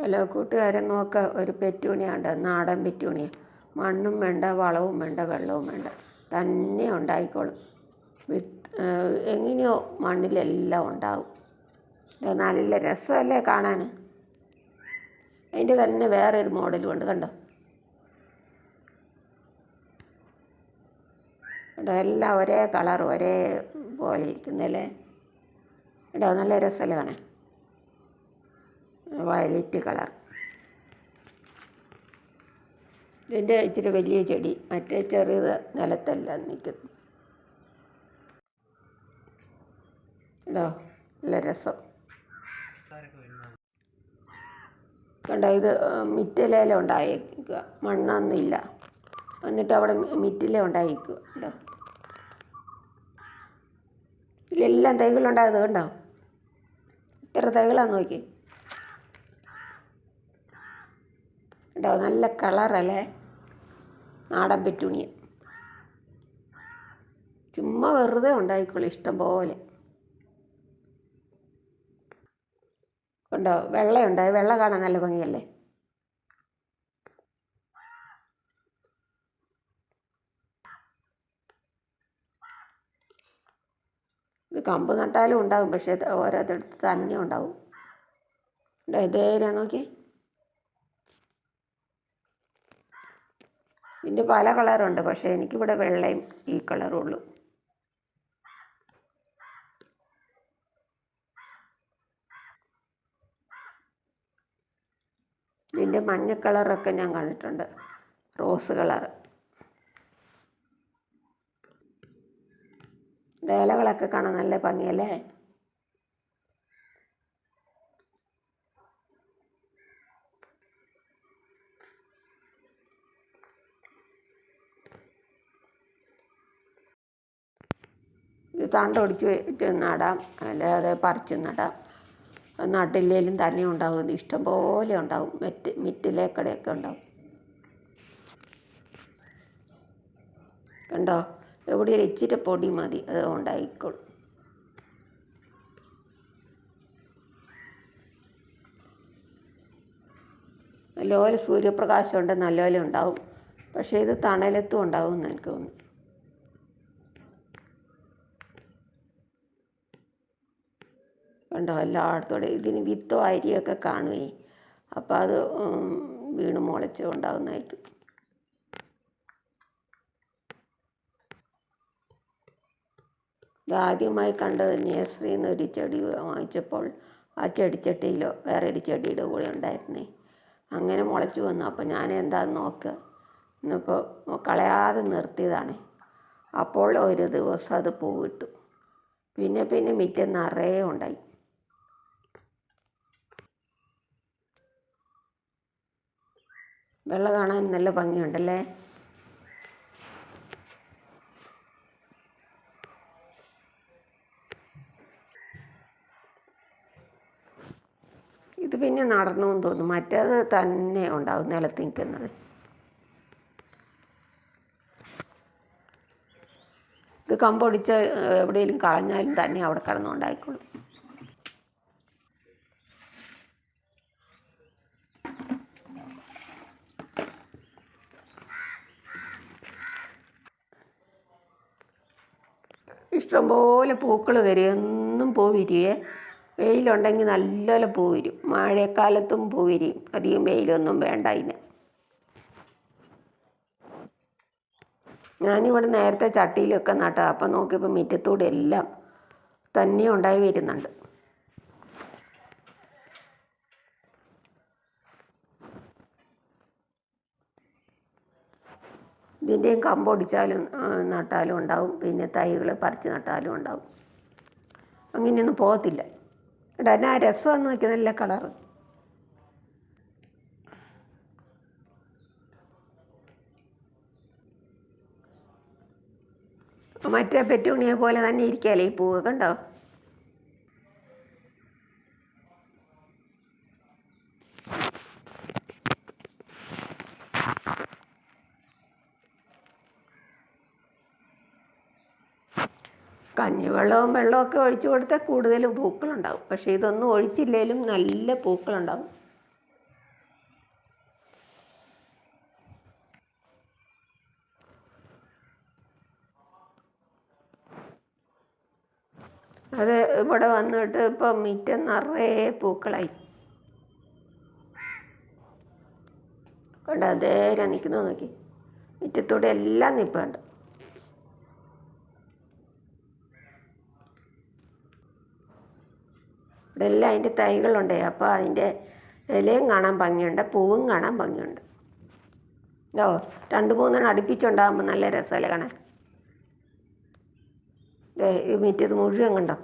Hello കൂട്ടുകാരെ നോക്ക ഒരു പെറ്റൂണിയുണ്ട് നാടൻ പെറ്റൂണിയ. മണ്ണും വേണ്ട വളവും വേണ്ട വെള്ളവും വേണ്ട. തന്നെ ഉണ്ടായിക്കോളും. വിത്ത് എങ്ങനെയോ മണ്ണിലെല്ലാം ഉണ്ടാവും. നല്ല രസമല്ലേ കാണാൻ? അതിന്റെ തന്നെ വേറൊരു മോഡലും ഉണ്ട് കണ്ടോ? കണ്ടോ എല്ലാം ഒരേ കളർ ഒരേ പോലെ ഇരിക്കുന്നല്ലേ? കേട്ടോ നല്ല രസമല്ലേ കാണാൻ? Violet colour. ഇതിന്റെ ഇച്ചിരി വലിയ ചെടി. മറ്റേ ചെറിയത് നിലത്തല്ല നിൽക്കുന്നു. ഇടോ നല്ല രസം. കണ്ടോ ഇത് മിറ്റിലേല ഉണ്ടായിരിക്കുക മണ്ണൊന്നും ഇല്ല. എന്നിട്ട് അവിടെ മിറ്റില ഉണ്ടായിരിക്കുക കേട്ടോ ഇതിലെല്ലാം തൈകളുണ്ടായത് കണ്ടോ? ഇത്ര തൈകളാന്ന് നോക്കി കേട്ടോ നല്ല കളറല്ലേ? നാടൻ പെറ്റൂണിയ ചുമ്മാ വെറുതെ ഉണ്ടായിക്കോളൂ ഇഷ്ടം പോലെ. കണ്ടോ? വെള്ളയുണ്ട് വെള്ള കാണാൻ നല്ല ഭംഗിയല്ലേ? ഇത് കമ്പ് നട്ടാലും ഉണ്ടാകും പക്ഷേ ഇത് ഓരോരുത്തടുത്ത് തന്നെ ഉണ്ടാവും. ഇതേനാ നോക്കി ഇതിന്റെ പല കളറുണ്ട് പക്ഷേ എനിക്കിവിടെ വെള്ളയും ഈ കളറും ഉള്ളൂ. ഇതിന്റെ മഞ്ഞ കളറൊക്കെ ഞാൻ കണ്ടിട്ടുണ്ട് റോസ് കളറ് ഇലകളൊക്കെ കാണാൻ നല്ല ഭംഗിയല്ലേ? തണ്ട് ഒടിച്ച് നടാം. അല്ലാതെ പറിച്ച് നടാം. നട്ടില്ലേലും തന്നെ ഉണ്ടാവും. ഇത് ഇഷ്ടം പോലെ ഉണ്ടാവും. മെറ്റ് മിറ്റിലേക്കടയൊക്കെ ഉണ്ടാവും. കണ്ടോ? എവിടെയും ഇച്ചിരി പൊടി മതി. അത് ഉണ്ടായിക്കോളും നല്ലപോലെ സൂര്യപ്രകാശം ഉണ്ട്. നല്ലപോലെ ഉണ്ടാവും. പക്ഷേ ഇത് തണലത്തും ഉണ്ടാവും എന്ന് എനിക്ക് തോന്നുന്നു. കണ്ടോ? എല്ലായിടത്തോടെ ഇതിന് വിത്തോ അരിയൊക്കെ കാണുവേ. അപ്പോൾ അത് വീണ് മുളച്ച് ഉണ്ടാകുന്നതായിരിക്കും ഇതാദ്യമായി കണ്ടത് നേഴ്സറിയിൽ നിന്ന് ഒരു ചെടി വാങ്ങിച്ചപ്പോൾ ആ ചെടിച്ചട്ടിയിലോ വേറെ ഒരു ചെടിയുടെ കൂടെ ഉണ്ടായിരുന്നേ. അങ്ങനെ മുളച്ച് വന്നു. അപ്പോൾ ഞാൻ എന്താന്ന് നോക്കുക ഇന്നിപ്പോൾ കളയാതെ നിർത്തിയതാണ്. അപ്പോൾ ഒരു ദിവസം അത് പൂവിട്ടു. പിന്നെ പിന്നെ മിറ്റം നിറയെ ഉണ്ടായി. വെള്ള കാണാൻ നല്ല ഭംഗിയുണ്ടല്ലേ? ഇത് പിന്നെ നടണമെന്ന് തോന്നുന്നു. മറ്റേത് തന്നെ ഉണ്ടാവും നിലത്ത് നിൽക്കുന്നത്. ഇത് കമ്പൊടിച്ച് എവിടെയെങ്കിലും കളഞ്ഞാലും തന്നെ അവിടെ കിടന്നുണ്ടായിക്കോളും ഇഷ്ടംപോലെ പൂക്കൾ വരും. എന്നും പൂ വിരിയേ. വെയിലുണ്ടെങ്കിൽ നല്ലപോലെ പൂ വരും മഴക്കാലത്തും പൂ അധികം വെയിലൊന്നും വേണ്ട അതിന്. ഞാനിവിടെ നേരത്തെ ചട്ടിയിലൊക്കെ നട്ട അപ്പം നോക്കിയപ്പോൾ മുറ്റത്തൂടെ എല്ലാം തന്നെ ഉണ്ടായി വരുന്നുണ്ട്. ഇതിന്റെയും കമ്പൊടിച്ചാലും നട്ടാലും ഉണ്ടാവും. പിന്നെ തൈകൾ പറിച്ച് നട്ടാലും ഉണ്ടാവും. അങ്ങനെയൊന്നും പോകത്തില്ല. എടാ എന്നാ രസമാണെന്ന് നോക്കി നല്ല കളറ് മറ്റേ പെറ്റൂണിയെ പോലെ തന്നെ ഇരിക്കാലേ ഈ പൂവ്? കണ്ടോ? കഞ്ഞിവെള്ളവും വെള്ളമൊക്കെ ഒഴിച്ചു കൊടുത്താൽ കൂടുതലും പൂക്കളുണ്ടാവും. പക്ഷേ ഇതൊന്നും ഒഴിച്ചില്ലെങ്കിലും നല്ല പൂക്കളുണ്ടാവും. അത് ഇവിടെ വന്നിട്ട് ഇപ്പം മുറ്റം നിറയെ പൂക്കളായി. കണ്ട അതേരെ നിൽക്കുന്നു നോക്കി. മിറ്റത്തോടെ എല്ലാം നിൽപ്പുണ്ട് ഇവിടെ എല്ലാം അതിന്റെ തൈകളുണ്ട്. അപ്പോൾ അതിന്റെ ഇലയും കാണാൻ ഭംഗിയുണ്ട്. പൂവും കാണാൻ ഭംഗിയുണ്ട്. ഓ രണ്ട് മൂന്നെണ്ണം അടുപ്പിച്ചുണ്ടാകുമ്പോൾ നല്ല രസമല്ലേ കാണാൻ? മറ്റേത് മുഴുവൻ കണ്ടോ?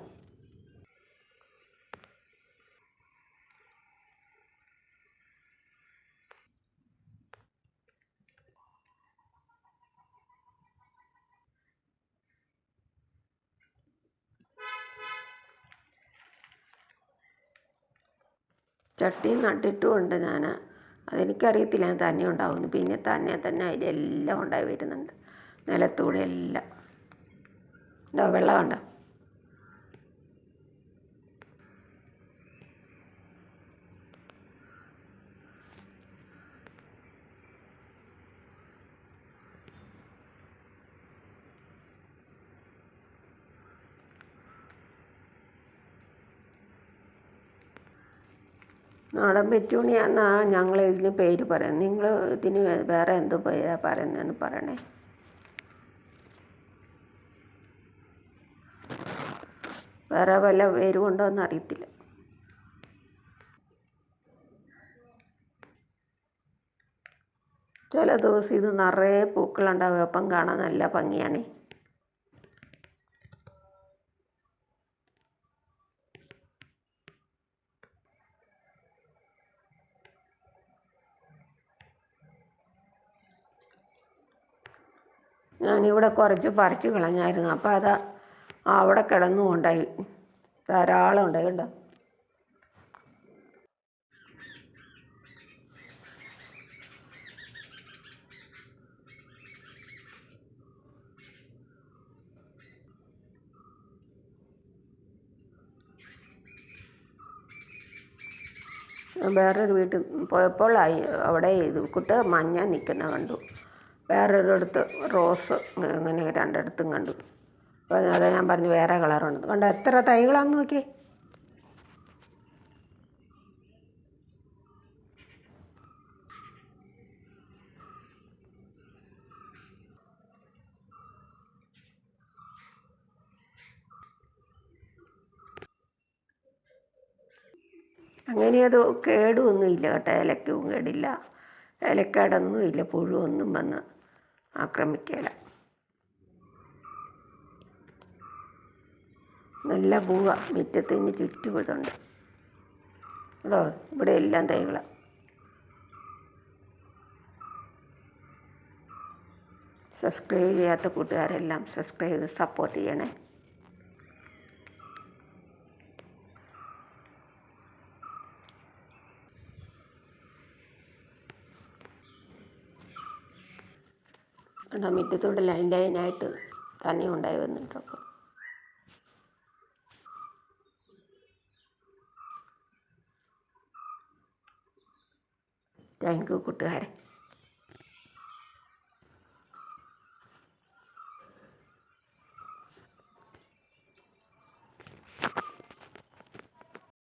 ചട്ടി നട്ടിട്ടുമുണ്ട് ഞാൻ. അതെനിക്കറിയത്തില്ല ഞാൻ തന്നെ ഉണ്ടാവുന്നു പിന്നെ തന്നെ തന്നെ അതിലെല്ലാം ഉണ്ടായി വരുന്നുണ്ട്. നിലത്തൂടെ എല്ലാം. വെള്ളം ഉണ്ടോ നാടൻ പെറ്റൂണിയാന്നാ ഞങ്ങൾ ഇതിന് പേര് പറയുന്നത്. നിങ്ങൾ ഇതിന് വേറെ എന്ത് പേരാ പറയുന്നതെന്ന് പറയണേ. വേറെ വല്ല പേരും ഉണ്ടോ എന്ന് അറിയത്തില്ല. ചില ദിവസം ഇത് നിറയെ പൂക്കളുണ്ടാവും. അപ്പം കാണാൻ നല്ല ഭംഗിയാണ്. ഞാനിവിടെ കുറച്ച് പറിച്ച് കളഞ്ഞായിരുന്നു. അപ്പോൾ അത് അവിടെ കിടന്നു കൊണ്ടായി ധാരാളം ഉണ്ടായി കണ്ടോ? വേറൊരു വീട്ടിൽ പോയപ്പോൾ അവിടെ ഇത് കുട്ട മഞ്ഞ നിൽക്കുന്ന കണ്ടു. വേറൊരിടത്ത് റോസ് അങ്ങനെ രണ്ടിടത്തും കണ്ടു. അപ്പോൾ അതാ ഞാൻ പറഞ്ഞു വേറെ കളറുണ്ട്. കണ്ടോ എത്ര തൈകളാന്ന് നോക്കിയേ. അങ്ങനെ അത് കേടുമൊന്നുമില്ല കേട്ടോ ഇലക്കും കേടില്ല. ഇലക്കേടൊന്നുമില്ല പുഴുവൊന്നും വന്ന് ആക്രമിക്കില്ല നല്ല പൂവ മുറ്റത്തിന് ചുറ്റും ഇതുണ്ട് അതോ ഇവിടെ എല്ലാം തൈകളാണ് സബ്സ്ക്രൈബ് ചെയ്യാത്ത കൂട്ടുകാരെല്ലാം സബ്സ്ക്രൈബ് ചെയ്ത് സപ്പോർട്ട് ചെയ്യണേ. കണ്ടോ? മുറ്റത്തോടെ ലൈൻ ലൈനായിട്ട് തന്നെ ഉണ്ടായി വന്നിട്ടൊക്കെ. താങ്ക് യു കൂട്ടുകാരെ.